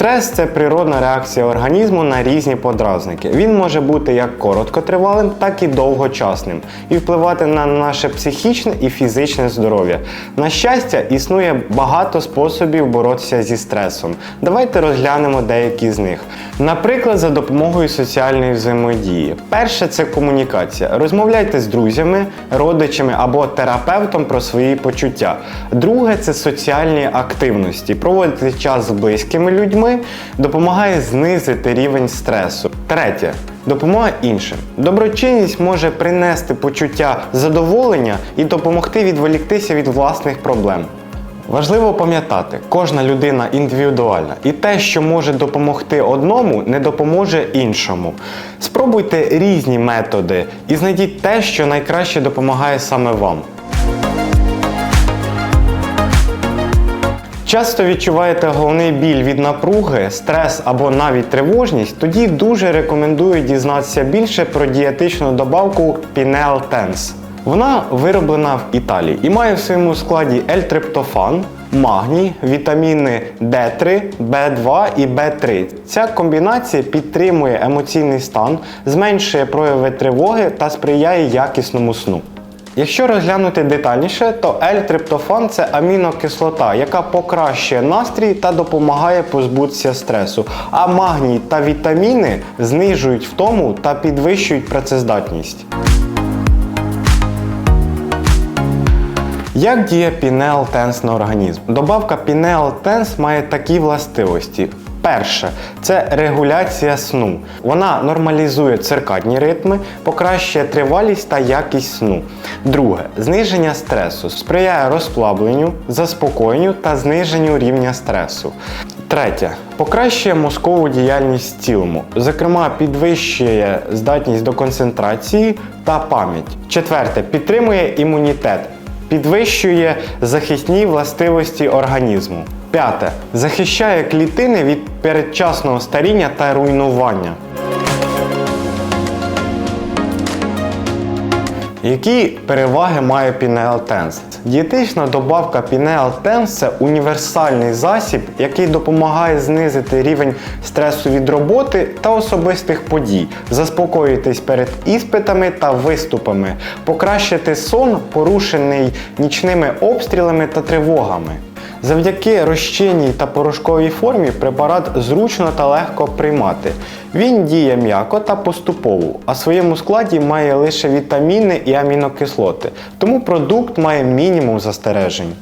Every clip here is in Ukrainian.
Стрес це природна реакція організму на різні подразники. Він може бути як короткотривалим, так і довгочасним і впливати на наше психічне і фізичне здоров'я. На щастя, існує багато способів боротися зі стресом. Давайте розглянемо деякі з них. Наприклад, за допомогою соціальної взаємодії. Перше це комунікація. Розмовляйте з друзями, родичами або терапевтом про свої почуття. Друге це соціальні активності. Проводити час з близькими людьми допомагає знизити рівень стресу. Третє. Допомога іншим. Доброчинність може принести почуття задоволення і допомогти відволіктися від власних проблем. Важливо пам'ятати, кожна людина індивідуальна, і те, що може допомогти одному, не допоможе іншому. Спробуйте різні методи і знайдіть те, що найкраще допомагає саме вам. Часто відчуваєте головний біль від напруги, стрес або навіть тривожність, тоді дуже рекомендую дізнатися більше про дієтичну добавку Pinel Tense. Вона вироблена в Італії і має в своєму складі L-триптофан, магній, вітаміни D3, B2 і B3. Ця комбінація підтримує емоційний стан, зменшує прояви тривоги та сприяє якісному сну. Якщо розглянути детальніше, то L-триптофан це амінокислота, яка покращує настрій та допомагає позбутися стресу. А магній та вітаміни знижують втому та підвищують працездатність. Як діє Tense на організм? Добавка Tense має такі властивості. Перше це регуляція сну. Вона нормалізує циркадні ритми, покращує тривалість та якість сну. Друге зниження стресу сприяє розслабленню, заспокоєнню та зниженню рівня стресу. Третє покращує мозкову діяльність в цілому, зокрема, підвищує здатність до концентрації та пам'ять. Четверте підтримує імунітет підвищує захисні властивості організму. П'яте. Захищає клітини від передчасного старіння та руйнування. Які переваги має Tense? Дієтична добавка Tense – це універсальний засіб, який допомагає знизити рівень стресу від роботи та особистих подій, заспокоїтись перед іспитами та виступами, покращити сон, порушений нічними обстрілами та тривогами. Завдяки розчинній та порошковій формі препарат зручно та легко приймати. Він діє м'яко та поступово, а в своєму складі має лише вітаміни і амінокислоти, тому продукт має мінімум застережень.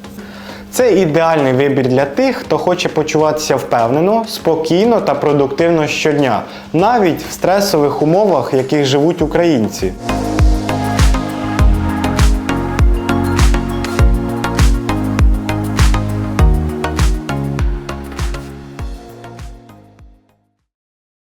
Це ідеальний вибір для тих, хто хоче почуватися впевнено, спокійно та продуктивно щодня, навіть в стресових умовах, в яких живуть українці.